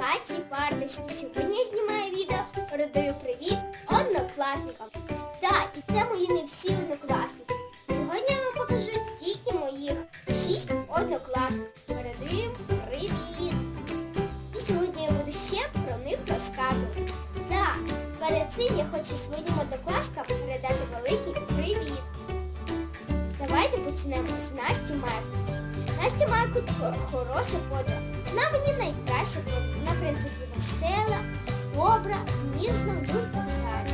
Каті Бардич. Сьогодні я знімаю відео, передаю привіт однокласникам. Так, і це мої не всі однокласники. Сьогодні я вам покажу тільки моїх шість однокласників. Передаю їм привіт. І сьогодні я буду ще про них розказувати. Так, перед цим я хочу своїм однокласкам передати великий привіт. Давайте почнемо з Насті Марко. Настя хо- хороша подруга. Вона мені найкраща подруга. Вона, в принципі, весела, добра, ніжна, і так.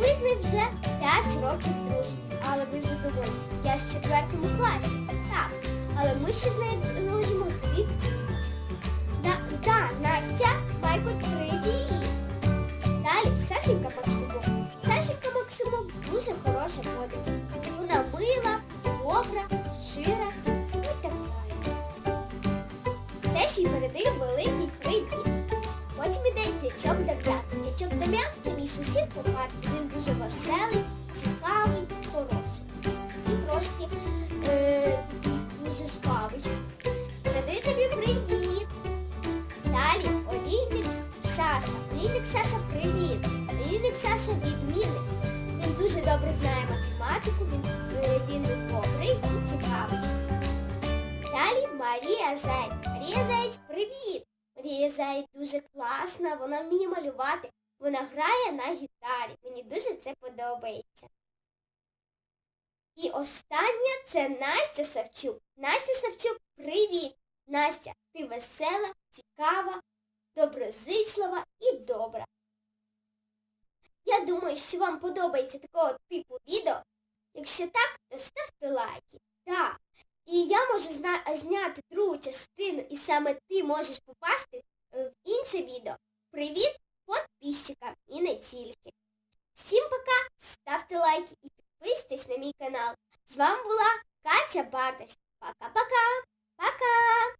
Ми з нею вже 5 років дружимо, але ви задумались, я в четвертому класі. Так, але ми ще з нею дружимо з дитинства. Да, да, Настя, Майко, привіт! Далі Сашенька Максимок. Сашенька Максимок дуже хороша подруга. Вона мила, Їй передаю великий привіт. Потім іде дячок Дем'ян. Дячок Дем'ян це мій сусід по парті. Він дуже веселий, цікавий, хороший. І трошки е, дуже жвавий. Передаю тобі привіт. Далі олійник Саша. Олійник Саша, привіт. Олійник Саша відмінник. Він дуже добре знає математику, він, Марія Зайць, привіт! Марія Зайць дуже класна, вона вміє малювати, вона грає на гітарі. Мені дуже це подобається. І остання це Настя Савчук. Настя Савчук, привіт! Настя, ти весела, цікава, доброзичлива і добра. Я думаю, що вам подобається такого типу відео. Якщо так, то ставте лайки. Так. І я можу зняти другу частину, і саме ти можеш попасти е, в інше відео. Привіт подписчикам і не тільки. Всім пока, ставте лайки і підписуйтесь на мій канал. З вами була Катя Бардась. Пока-пока. Пока!